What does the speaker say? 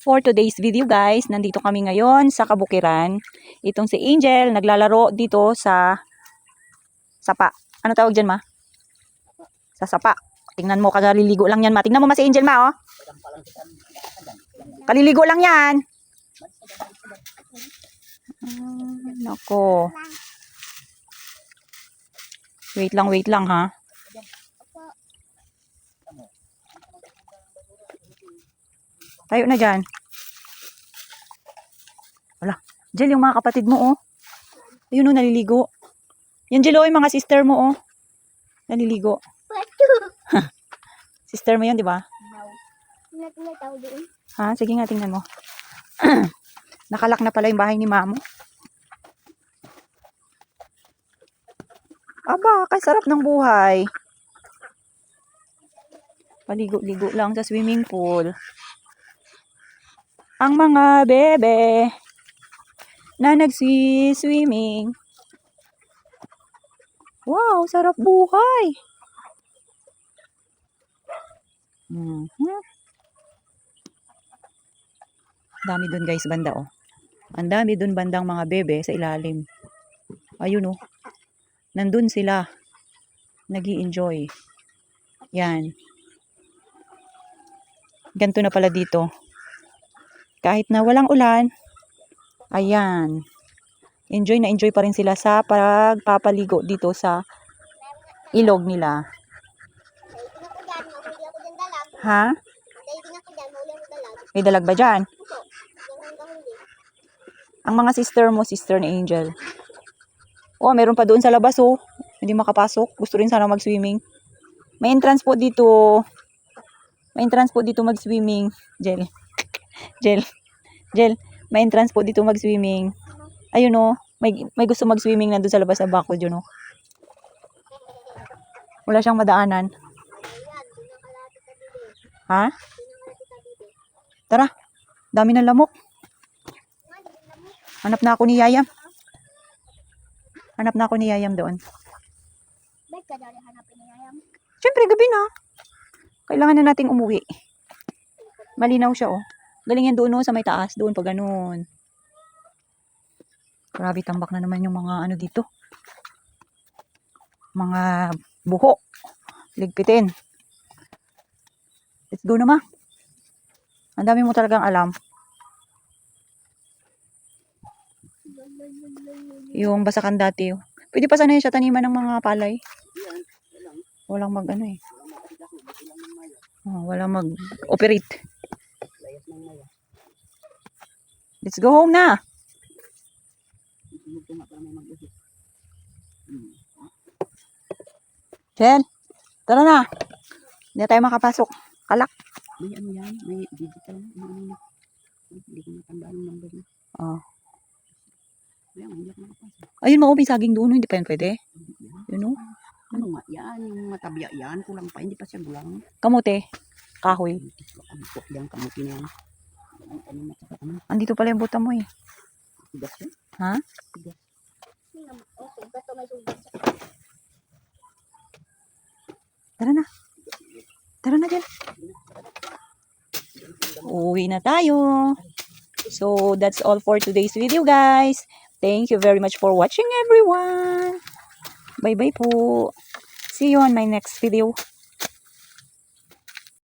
for today's video guys. Nandito kami ngayon sa Kabukiran. Itong si Angel naglalaro dito sa sapa. Ano tawag dyan ma? Sa sapa. Tingnan mo, kagaliligo lang yan ma. Tingnan mo ma si Angel ma oh. Kaliligo lang yan. Ah, nako. Wait lang, wait lang ha. Tayo na dyan. Wala. Jel, yung mga kapatid mo, oh. Ayun, oh, naliligo. Yan, Jel, oh, yung mga sister mo, oh. Naliligo. sister mo yan, di ba? Doon. Ha? Sige nga, tingnan mo. Nakalak na pala yung bahay ni Mamo. Aba, kasarap ng buhay. Paligo-ligo lang sa swimming pool. Ang mga bebe na nagsi-swimming. Wow, sarap buhay. Mhm. Dami dun guys banda oh. Ang dami dun bandang mga bebe sa ilalim. Ayun oh. Nandun sila. nag enjoy Yan. Ganto na pala dito. Kahit na walang ulan, ayan. Enjoy na enjoy pa rin sila sa pagpapaligo dito sa ilog nila. Ha? May dalag ba dyan? Ang mga sister mo, sister ni Angel. Oh, meron pa doon sa labas oh. Hindi makapasok. Gusto rin sana mag-swimming. May entrance po dito. May entrance po dito mag-swimming. Jel. Jel. Jel. May entrance po dito mag-swimming. Ayun oh. May, may gusto mag-swimming na doon sa labas sa bakod yun oh. Wala siyang madaanan. Ha? Tara. Dami ng lamok. Hanap na ako ni Yayam. Hanap na ako ni Yayam doon. Ba't ka dali hanapin ni Yayam? Siyempre, gabi na. Kailangan na nating umuwi. Malinaw siya, oh. Galing yan doon, oh, sa may taas. Doon, pa ganun. Grabe, tambak na naman yung mga ano dito. Mga buho. Ligpitin. Let's go na, ma. Ang dami mo talagang alam. Yung basakan dati, oh. Pwede pa sana yun siya taniman ng mga palay. Walang mag ano eh. Oh, walang mag-operate. Let's go home na. Jen, tara na. Hindi tayo makapasok. Kalak. May ano yan, may digital na, ano, ano, hindi ko matandaan ang number niya. Oh. Kaya nga, hindi ako nakapasok. Ayun, maubing saging doon. Hindi pa yan pwede. Yun oh. Ano nga yan, yung matabya yan, kulang pa, hindi pa siya gulang. Kamote. Kahoy. Yan, kamuti na yan. Andito pala yung buta mo eh. tigas. Ha? Tingnan mo. Oh, sugat to, may sugat sa Tara na. Tara na dyan. Uwi na tayo. So, that's all for today's video, guys. Thank you very much for watching, everyone. Bye-bye po. See you on my next video.